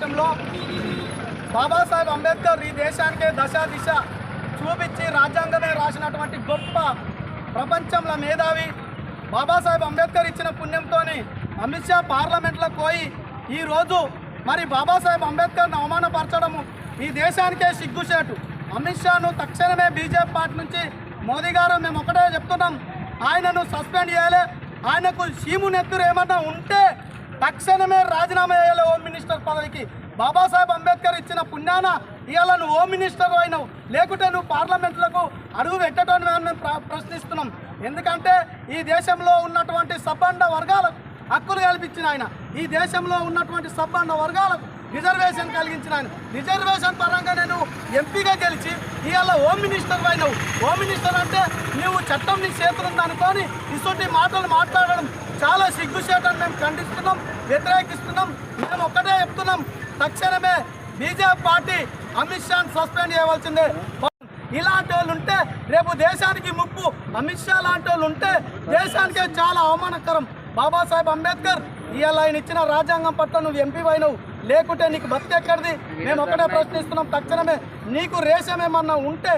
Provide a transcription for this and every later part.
సమక్షంలో బాబాసాహెబ్ అంబేద్కర్ ఈ దేశానికే దశ దిశ చూపించి రాజ్యాంగమే రాసినటువంటి గొప్ప ప్రపంచంలో మేధావి బాబాసాహెబ్ అంబేద్కర్ ఇచ్చిన పుణ్యంతో అమిత్ షా పార్లమెంట్లో పోయి ఈరోజు మరి బాబాసాహెబ్ అంబేద్కర్ను అవమానపరచడము ఈ దేశానికే సిగ్గుచేటు. అమిత్ షాను తక్షణమే బీజేపీ పార్టీ నుంచి మోదీ గారు మేము ఒకటే చెప్తున్నాం ఆయనను సస్పెండ్ చేయాలి ఆయనకు సీము నెత్తురు ఏమన్నా ఉంటే తక్షణమే రాజీనామా చేయాలి హోమ్ మినిస్టర్ పదవికి. బాబాసాహెబ్ అంబేద్కర్ ఇచ్చిన పుణ్యాన ఇవాళ నువ్వు హోమ్ మినిస్టర్ అయినావు. లేకుంటే నువ్వు పార్లమెంట్లకు అడుగు పెట్టడం మేము ప్రశ్నిస్తున్నాం. ఎందుకంటే ఈ దేశంలో ఉన్నటువంటి సబ్బండ వర్గాలకు హక్కులు కల్పించిన ఆయన. ఈ దేశంలో ఉన్నటువంటి సబ్బండ వర్గాలకు రిజర్వేషన్ కలిగించిన రిజర్వేషన్ పరంగా నేను ఎంపీగా గెలిచి ఇవాళ హోమ్ మినిస్టర్ అయినావు. హోమ్ మినిస్టర్ అంటే నువ్వు చట్టం నీ చేతులు అనుకొని ఇటువంటి మాటలు మాట్లాడడం చాలా సిగ్గుచేటని మేము ఖండిస్తున్నాం వ్యతిరేకిస్తున్నాం. మేము ఒక్కటే చెప్తున్నాం తక్షణమే బీజేపీ పార్టీ అమిత్ షాను సస్పెండ్ చేయవలసిందే. ఇలాంటి వాళ్ళు ఉంటే రేపు దేశానికి ముప్పు. అమిత్ షా లాంటి వాళ్ళు ఉంటే దేశానికే చాలా అవమానకరం. బాబాసాహెబ్ అంబేద్కర్ ఇవాళ ఆయన ఇచ్చిన రాజ్యాంగం పట్ల నువ్వు ఎంపీ అయినవు. లేకుంటే నీకు బతికెక్కడిది మేము ఒకటే ప్రశ్నిస్తున్నాం తక్షణమే నీకు రేషం ఏమన్నా ఉంటే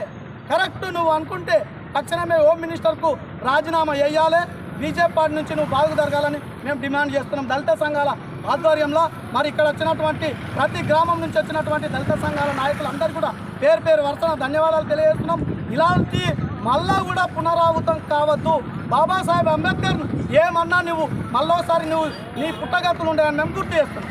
కరెక్ట్ నువ్వు అనుకుంటే తక్షణమే హోమ్ మినిస్టర్కు రాజీనామా వేయాలి. బీజేపీ పార్టీ నుంచి నువ్వు బాగు జరగాలని మేము డిమాండ్ చేస్తున్నాం. దళిత సంఘాల ఆధ్వర్యంలో మరి ఇక్కడ వచ్చినటువంటి ప్రతి గ్రామం నుంచి వచ్చినటువంటి దళిత సంఘాల నాయకులందరూ కూడా పేరు పేరు వరుసన ధన్యవాదాలు తెలియజేస్తున్నాం. ఇలాంటి మళ్ళా కూడా పునరావృతం కావద్దు. బాబాసాహెబ్ అంబేద్కర్ ఏమన్నా నువ్వు మళ్ళోసారి నువ్వు నీ పుట్టగతులు ఉండేవని మేము గుర్తు చేస్తున్నాం.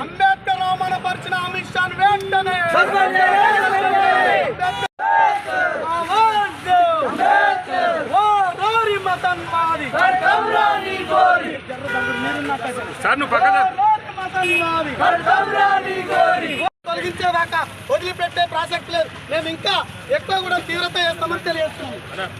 అంబేద్కర్ అవమానపరిచిన అమిత్ షాను వెంటనే సార్ నువ్వు పక్కన తొలగించేదాకా వదిలిపెట్టే ప్రాసక్తి లేదు. మేము ఇంకా ఎక్కువ కూడా తీవ్రత చేస్తామని తెలియజేస్తున్నాం.